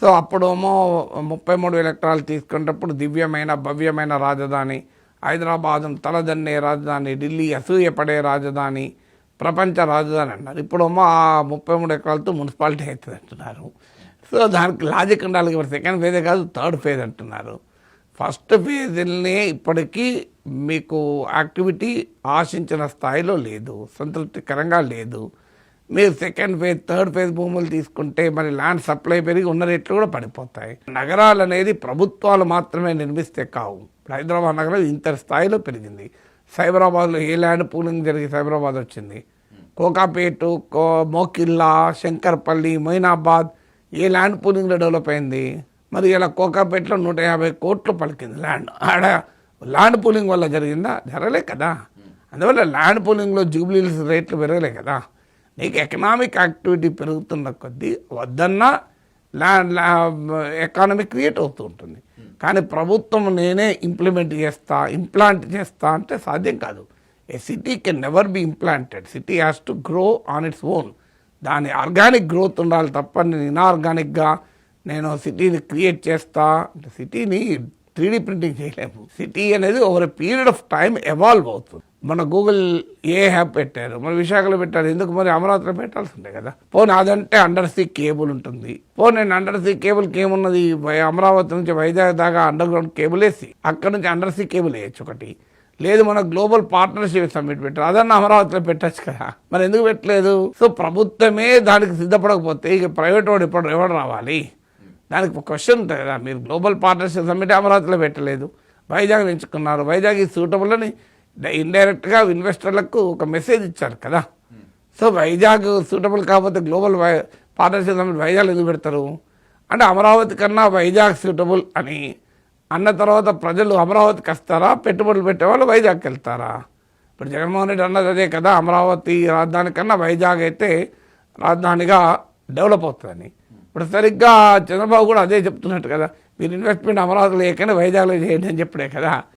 So అప్పుడేమో ముప్పై మూడు ఎలక్ట్రాలు తీసుకునేటప్పుడు దివ్యమైన భవ్యమైన రాజధాని. హైదరాబాదు తలదన్నే రాజధాని ఢిల్లీ అసూయపడే రాజధాని ప్రపంచ రాజధాని అన్నారు. ఇప్పుడేమో ఆ ముప్పై మూడు ఎకరాలతో మున్సిపాలిటీ అవుతుంది అంటున్నారు. సో దానికి లాజిక్ ఉండాలి ఇప్పుడు సెకండ్ ఫేజే కాదు థర్డ్ ఫేజ్ అంటున్నారు. ఫస్ట్ ఫేజ్ని ఇప్పటికీ మీకు యాక్టివిటీ ఆశించిన స్థాయిలో లేదు సంతృప్తికరంగా లేదు. మీరు సెకండ్ ఫేజ్ థర్డ్ ఫేజ్ భూములు తీసుకుంటే మరి ల్యాండ్ సప్లై పెరిగి ఉన్న రేట్లు కూడా పడిపోతాయి. నగరాలు అనేది ప్రభుత్వాలు మాత్రమే నిర్మిస్తే కావు. హైదరాబాద్ నగరం ఇంత స్థాయిలో పెరిగింది. సైబరాబాద్లో ఏ ల్యాండ్ పూలింగ్ జరిగి సైబరాబాద్ వచ్చింది? కోకాపేటు కో మోకిల్లా శంకర్పల్లి మొయినాబాద్ ఏ ల్యాండ్ పూలింగ్లో డెవలప్ అయింది? మరి ఇలా కోకాపేటలో నూట యాభై కోట్లు పలికింది ల్యాండ్ ఆడ ల్యాండ్ పూలింగ్ వల్ల జరిగిందా? జరగలే కదా. అందువల్ల ల్యాండ్ పూలింగ్లో జూబ్లీస్ రేట్లు పెరగలే కదా. నీకు ఎకనామిక్ యాక్టివిటీ పెరుగుతున్న కొద్దీ వద్దన్నా ల్యాండ్ ఎకానమీ క్రియేట్ అవుతూ ఉంటుంది. కానీ ప్రభుత్వం నేనే ఇంప్లిమెంట్ చేస్తా ఇంప్లాంట్ చేస్తా అంటే సాధ్యం కాదు. A city can never be implanted city has to grow on its own దాని ఆర్గానిక్ గ్రోత్ ఉండాలి తప్ప నేను ఇనార్గానిక్గా నేను సిటీని క్రియేట్ చేస్తా అంటే సిటీని త్రీడీ ప్రింటింగ్ చేయలేము. సిటీ అనేది over a period of time evolve అవుతుంది. మన గూగుల్ ఏ యాప్ పెట్టారు? మన విశాఖలో పెట్టారు. ఎందుకు? మరి అమరావతిలో పెట్టాల్సి ఉంటాయి కదా. పోనీ అదంటే అండర్ సీ కేబుల్ ఉంటుంది. పోనీ నేను అండర్ సీ కేబుల్కి ఏమున్నది అమరావతి నుంచి వైజాగ్ దాకా అండర్ గ్రౌండ్ కేబుల్ వేసి అక్కడ నుంచి అండర్ సీ కేబుల్ వేయచ్చు ఒకటి. లేదు మన గ్లోబల్ పార్ట్నర్షిప్ సమ్మిట్ పెట్టారు. అదన్న అమరావతిలో పెట్టచ్చు కదా. మరి ఎందుకు పెట్టలేదు? సో ప్రభుత్వమే దానికి సిద్ధపడకపోతే ఇక ప్రైవేట్ వాడు ఇప్పుడు ఎవడు రావాలి? దానికి ఒక క్వశ్చన్ ఉంటుంది కదా. మీరు గ్లోబల్ పార్ట్నర్షిప్ సమ్మిట్ అమరావతిలో పెట్టలేదు. వైజాగ్ ఎంచుకున్నారు. వైజాగ్ ఈ సూటబుల్ అని ఇండైరెక్ట్గా ఇన్వెస్టర్లకు ఒక మెసేజ్ ఇచ్చారు కదా. సో వైజాగ్ సూటబుల్ కాకపోతే గ్లోబల్ పార్ట్నర్షిప్ సమిట్ వైజాగ్ ఎందుకు పెడతారు? అంటే అమరావతి కన్నా వైజాగ్ సూటబుల్ అని. అన్న తర్వాత ప్రజలు అమరావతికి వస్తారా? పెట్టుబడులు పెట్టేవాళ్ళు వైజాగ్కి వెళ్తారా? ఇప్పుడు జగన్మోహన్ రెడ్డి అన్నది అదే కదా అమరావతి రాజధాని కన్నా వైజాగ్ అయితే రాజధానిగా డెవలప్ అవుతుందని. ఇప్పుడు సరిగ్గా చంద్రబాబు కూడా అదే చెప్తున్నట్టు కదా మీరు ఇన్వెస్ట్మెంట్ అమరావతిలో లేకనే వైజాగ్లో చేయండి అని చెప్పడే కదా.